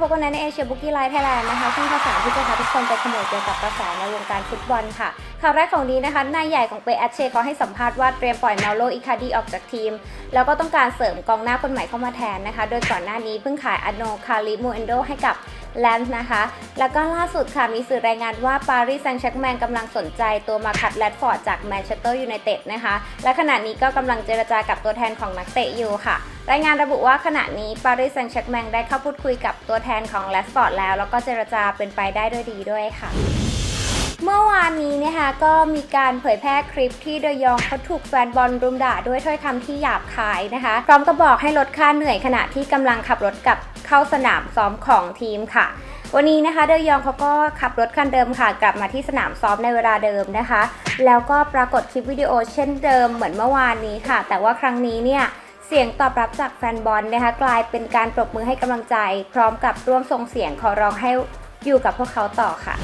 พบกันในเอเชียบุกี้ไลท์ไทยแลนด์นะคะซึ่งภาษาที่จะพาทุกคนไปขโมยเกี่ยวกับกระแสในวงการฟุตบอลค่ะข่าวแรกของนี้นะคะนายใหญ่ของเปแอชเชก็ให้สัมภาษณ์ว่าเตรียมปล่อยเมาโลอิคาดีออกจากทีม แล้วก็ต้องการเสริมกองหน้าคนใหม่เข้ามาแทนนะคะ โดยก่อนหน้านี้เพิ่งขายอโนคาลิมูเอนโดให้กับ แลนด์นะคะ แล้วก็ล่าสุดค่ะมีสื่อรายงานว่าปารีสแซงต์แชร์กแมงกำลังสนใจตัวมาคัดแรดฟอร์ดจากแมนเชสเตอร์ยูไนเต็ดนะคะ และขณะนี้ก็กำลังเจรจากับตัวแทนของนักเตะอยู่ค่ะ รายงานระบุว่าขณะนี้ปารีสแซงต์แชร์กแมงได้เข้าพูดคุยกับตัวแทนของแรดฟอร์ดแล้ว แล้วก็เจรจาเป็นไปได้ด้วยดีด้วยค่ะ เมื่อวานนี้นะคะก็มีการเผยแพร่คลิปที่เดยองเขาถูกแฟนบอลรุมด่าด้วยถ้อยคำที่หยาบคายนะคะ พร้อมกับบอกให้ลดค่าเหนื่อยขณะที่กำลังขับรถกลับเข้าสนามซ้อมของทีมค่ะ วันนี้นะคะเดยองเขาก็ขับรถคันเดิมค่ะ กลับมาที่สนามซ้อมในเวลาเดิมนะคะ แล้วก็ปรากฏคลิปวิดีโอเช่นเดิมเหมือนเมื่อวานนี้ค่ะ แต่ว่าครั้งนี้เนี่ยเสียงตอบรับจากแฟนบอลนะคะกลายเป็นการปรบมือให้กำลังใจ พร้อมกับร่วมส่งเสียงขอร้องให้อยู่กับพวกเขาต่อค่ะ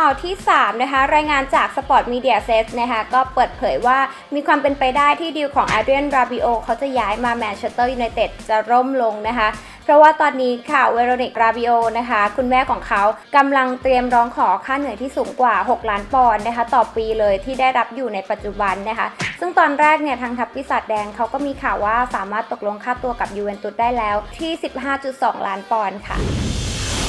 ข่าวที่ 3 นะคะ รายงานจาก Sport Media Set นะคะ ก็เปิดเผยว่ามีความเป็นไปได้ที่ดีลของ Adrian Rabiot เขาจะย้ายมาแมนเชสเตอร์ยูไนเต็ดจะร่มลงนะคะ เพราะว่าตอนนี้ค่ะเวโรนิกราบิโอนะคะ คุณแม่ของเขากำลังเตรียมร้องขอค่าเหนื่อยที่สูงกว่า 6 ล้านปอนด์นะคะ ต่อปีเลยที่ได้รับอยู่ในปัจจุบันนะคะ ซึ่งตอนแรกเนี่ยทางทัพปีศาจแดงเขาก็มีข่าวว่าสามารถตกลงค่าตัวกับยูเวนตุสได้แล้วที่ 15.2 ล้านปอนด์ค่ะ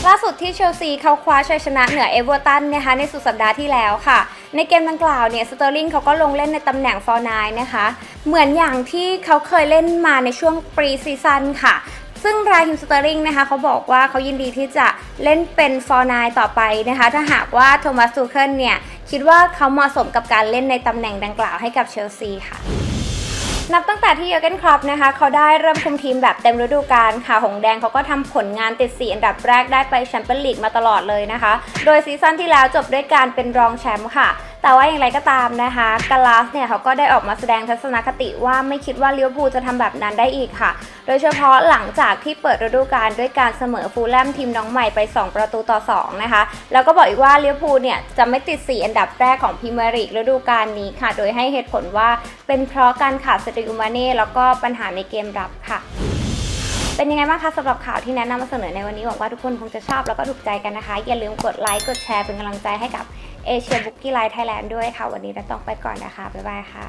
ล่าสุดที่เชลซีเขาคว้าชัยชนะเหนือเอเวอร์ตันนะคะในสุดสัปดาห์ที่แล้วค่ะ ในเกมดังกล่าวเนี่ยสเตอร์ลิงเขาก็ลงเล่นในตำแหน่งฟอร์นายนะคะ เหมือนอย่างที่เขาเคยเล่นมาในช่วงปรีซีซันค่ะซึ่งรายฮิมสเตอร์ลิงนะคะเขาบอกว่าเขายินดีที่จะเล่นเป็นฟอร์นายต่อไปนะคะ ถ้าหากว่าโทมัสทูเคิลเนี่ย คิดว่าเขาเหมาะสมกับการเล่นในตำแหน่งดังกล่าวให้กับเชลซีค่ะ นับตั้งแต่ที่เยอร์เกนครอปนะคะ เขาได้เริ่มคุมทีมแบบเต็มฤดูกาลค่ะ หงแดงเขาก็ทำผลงานติด 4 อันดับแรกได้ไปแชมเปี้ยนลีกมาตลอดเลยนะคะ โดยซีซั่นที่แล้วจบด้วยการเป็นรองแชมป์ค่ะ แต่ว่าอย่างไรก็ตามนะคะกาลาสเนี่ยเขาก็ได้ออกมาแสดงทัศนคติว่าไม่คิดว่าลิเวอร์พูลจะทำแบบนั้นได้อีกค่ะ โดยเฉพาะหลังจากที่เปิดฤดูกาลด้วยการเสมอฟูลแลมทีมน้องใหม่ไป 2 ประตูต่อ 2 นะคะ แล้วก็บอกอีกว่าลิเวอร์พูลเนี่ยจะไม่ติด 4 อันดับแรกของพรีเมียร์ลีกฤดูกาลนี้ค่ะ โดยให้เหตุผลว่าเป็นเพราะการขาดสติอุมาเน่แล้วก็ปัญหาในเกมรับค่ะ เป็นยังไงบ้างคะสำหรับข่าวที่แนะนำมาเสนอในวันนี้หวังว่าทุกคนคงจะชอบแล้วก็ถูกใจกันนะคะ อย่าลืมกดไลค์กดแชร์เป็นกำลังใจให้กับ เอเชียบุกกี้ไลท์ไทยแลนด์ด้วยค่ะ วันนี้เราต้องไปก่อนนะคะ บ๊ายบายค่ะ